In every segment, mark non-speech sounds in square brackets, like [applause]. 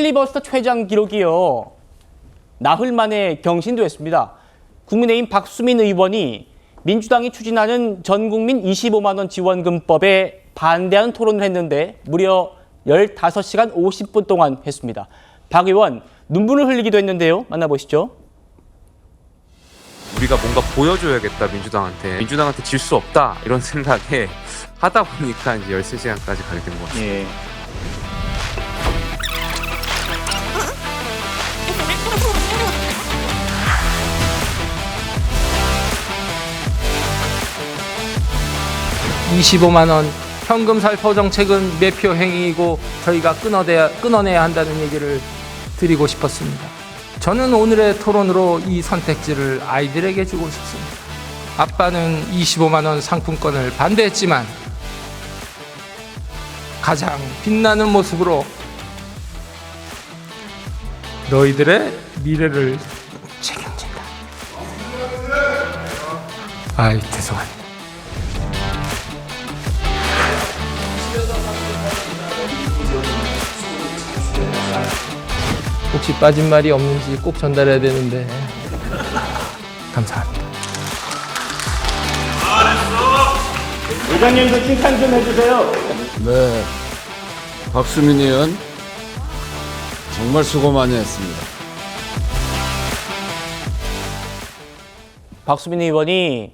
필리버스터 최장 기록이요. 나흘 만에 경신도 했습니다. 국민의힘 박수민 의원이 민주당이 추진하는 전국민 25만 원 지원금법에 반대하는 토론을 했는데 무려 15시간 50분 동안 했습니다. 박 의원 눈물을 흘리기도 했는데요. 만나보시죠. 우리가 뭔가 보여줘야겠다 민주당한테 민주당한테 질 수 없다 이런 [laughs] 생각에 하다 보니까 이제 13시간까지 가게 된 것 같아요. 예. 25만 원 현금 살포 정책은 매표 행위이고 저희가 끊어내야, 끊어내야 한다는 얘기를 드리고 싶었습니다. 저는 오늘의 토론으로 이 선택지를 아이들에게 주고 싶습니다. 아빠는 25만 원 상품권을 반대했지만 가장 빛나는 모습으로 너희들의 미래를 책임진다. 아이 죄송합니다. 혹시 빠진 말이 없는지 꼭 전달해야 되는데 감사합니다. 의장님도 칭찬 좀 해주세요. 네. 박수민 의원 정말 수고 많이 했습니다. 박수민 의원이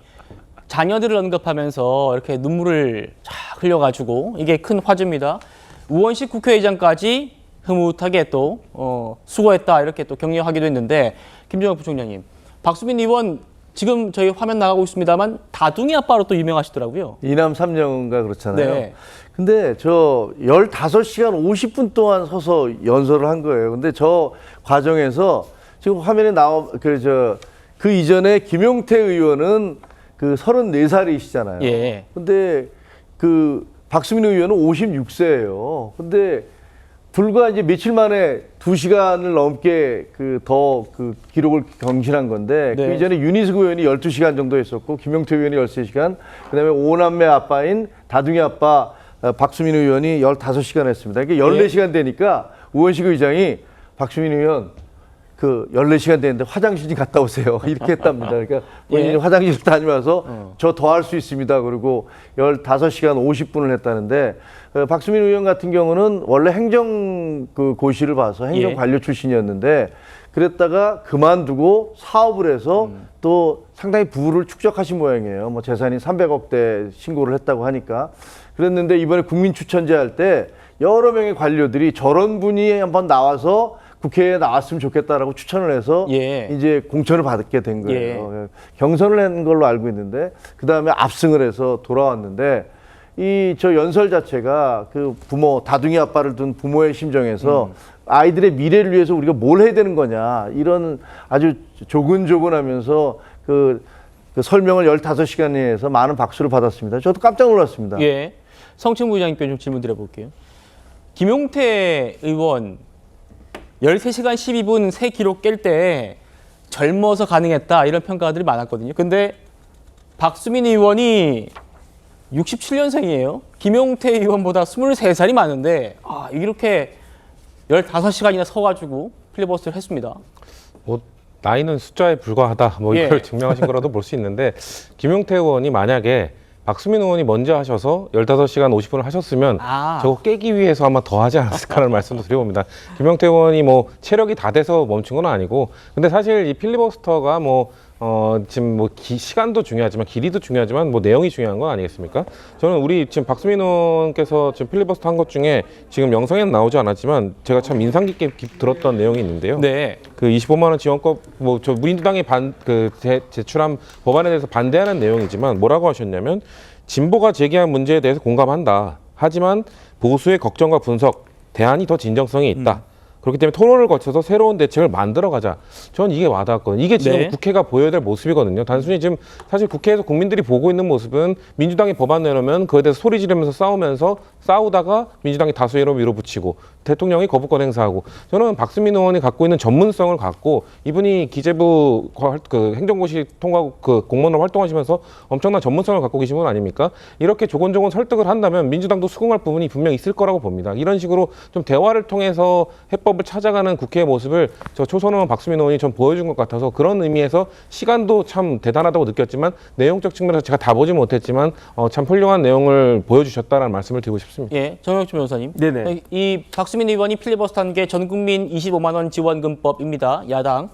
자녀들을 언급하면서 이렇게 눈물을 쫙 흘려가지고 이게 큰 화제입니다. 우원식 국회의장까지 흐뭇하게 또 어, 수고했다 이렇게 또 격려하기도 했는데 김정혁 부총장님, 박수민 의원 지금 저희 화면 나가고 있습니다만 다둥이 아빠로 또 유명하시더라고요. 이남 삼녀인가 그렇잖아요. 네. 근데 저 15시간 50분 동안 서서 연설을 한 거예요. 근데 저 과정에서 지금 화면에 나와 그 저 그 이전에 김용태 의원은 그 34살이시잖아요. 예. 근데 그 박수민 의원은 56세예요. 근데 불과 이제 며칠 만에 두 시간을 넘게 그 더 그 기록을 경신한 건데 네. 그 이전에 유니스 의원이 12시간 정도 했었고 김용태 의원이 13시간 그다음에 오남매 아빠인 다둥이 아빠 어, 박수민 의원이 15시간 했습니다. 그러니까 14시간 되니까 우원식 의장이 박수민 의원 그 14시간 됐는데 화장실 좀 갔다 오세요. [laughs] 이렇게 했답니다. 그러니까 본인이 예. 화장실 다니면서 저더 할 수 있습니다. 그리고 15시간 50분을 했다는데 어, 박수민 의원 같은 경우는 원래 행정 그 고시를 봐서 행정 예. 관료 출신이었는데 그랬다가 그만두고 사업을 해서 또 상당히 부를 축적하신 모양이에요. 뭐 재산이 300억대 신고를 했다고 하니까 그랬는데 이번에 국민 추천제 할 때 여러 명의 관료들이 저런 분이 한번 나와서 국회에 나왔으면 좋겠다라고 추천을 해서 예. 이제 공천을 받게 된 거예요. 예. 경선을 한 걸로 알고 있는데 그 다음에 압승을 해서 돌아왔는데 이 저 연설 자체가 그 부모 다둥이 아빠를 둔 부모의 심정에서 아이들의 미래를 위해서 우리가 뭘 해야 되는 거냐 이런 아주 조근조근하면서 그, 그 설명을 15시간에 해서 많은 박수를 받았습니다. 저도 깜짝 놀랐습니다. 예. 성층부 의장님께 좀 질문 드려볼게요. 김용태 의원 13시간 12분 새 기록 깰 때 젊어서 가능했다 이런 평가들이 많았거든요. 근데 박수민 의원이 67년생이에요. 김용태 의원보다 23살이 많은데 아, 이렇게 15시간이나 서가지고 필리버스터를 했습니다. 뭐 나이는 숫자에 불과하다 뭐 이걸 예. [laughs] 증명하신 거라도 볼 수 있는데 김용태 의원이 만약에 박수민 의원이 먼저 하셔서 15시간 50분을 하셨으면 아. 저거 깨기 위해서 아마 더 하지 않았을까라는 [laughs] 말씀도 드려봅니다. 김용태 의원이 뭐 체력이 다 돼서 멈춘 건 아니고 근데 사실 이 필리버스터가 뭐 어, 지금 뭐 기- 시간도 중요하지만 길이도 중요하지만 뭐 내용이 중요한 건 아니겠습니까? 저는 우리 지금 박수민 의원께서 지금 필리버스터 한 것 중에 지금 영상에는 나오지 않았지만 제가 참 인상 깊게 기- 들었던 내용이 있는데요. 네. 그 25만 원 지원법 뭐저 민주당이 반그 제출한 법안에 대해서 반대하는 내용이지만 뭐라고 하셨냐면 진보가 제기한 문제에 대해서 공감한다. 하지만 보수의 걱정과 분석, 대안이 더 진정성이 있다. 그렇기 때문에 토론을 거쳐서 새로운 대책을 만들어 가자. 저는 이게 와닿았거든요. 이게 지금 네. 국회가 보여야 될 모습이거든요. 단순히 지금 사실 국회에서 국민들이 보고 있는 모습은 민주당이 법안 내놓으면 그에 대해서 소리 지르면서 싸우면서 싸우다가 민주당이 다수의로 밀어붙이고 대통령이 거부권 행사하고 저는 박수민 의원이 갖고 있는 전문성을 갖고 이분이 기재부 과- 그 행정고시 통과 그 공무원으로 활동하시면서 엄청난 전문성을 갖고 계신 분 아닙니까? 이렇게 조곤조곤 설득을 한다면 민주당도 수긍할 부분이 분명 있을 거라고 봅니다. 이런 식으로 좀 대화를 통해서 해법을 찾아가는 국회의 모습을 저 초선 의원 박수민 의원이 좀 보여준 것 같아서 그런 의미에서 시간도 참 대단하다고 느꼈지만 내용적 측면에서 제가 다 보지 못했지만 어, 참 훌륭한 내용을 보여주셨다라는 말씀을 드리고 싶습니다. 예, 정혁준 변호사님. 네네. 이 박수 민 의원이 필리버스터한 게 전국민 25만 원 지원금법입니다. 야당.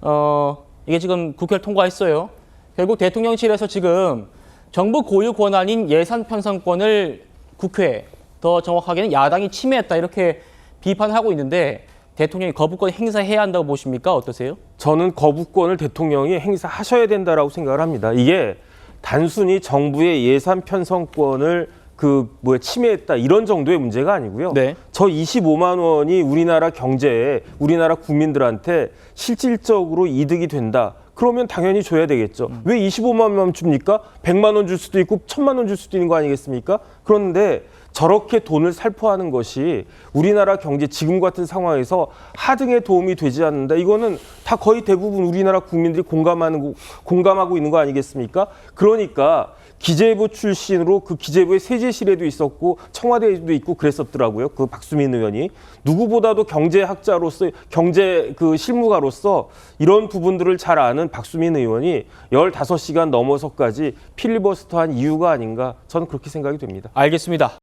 어, 이게 지금 국회를 통과했어요. 결국 대통령실에서 지금 정부 고유 권한인 예산 편성권을 국회, 더 정확하게는 야당이 침해했다 이렇게 비판하고 있는데 대통령이 거부권 행사해야 한다고 보십니까? 어떠세요? 저는 거부권을 대통령이 행사하셔야 된다라고 생각을 합니다. 이게 단순히 정부의 예산 편성권을 그 뭐야 침해했다 이런 정도의 문제가 아니고요. 네. 저 25만 원이 우리나라 경제에 우리나라 국민들한테 실질적으로 이득이 된다. 그러면 당연히 줘야 되겠죠. 왜 25만 원 줍니까? 100만 원 줄 수도 있고 1000만 원 줄 수도 있는 거 아니겠습니까? 그런데 저렇게 돈을 살포하는 것이 우리나라 경제 지금 같은 상황에서 하등에 도움이 되지 않는다. 이거는 다 거의 대부분 우리나라 국민들이 공감하는 거- 공감하고 있는 거 아니겠습니까? 그러니까 기재부 출신으로 그 기재부의 세제실에도 있었고 청와대에도 있고 그랬었더라고요. 그 박수민 의원이 누구보다도 경제학자로서 경제 그 실무가로서 이런 부분들을 잘 아는 박수민 의원이 15시간 넘어서까지 필리버스터한 이유가 아닌가 저는 그렇게 생각이 됩니다. 알겠습니다.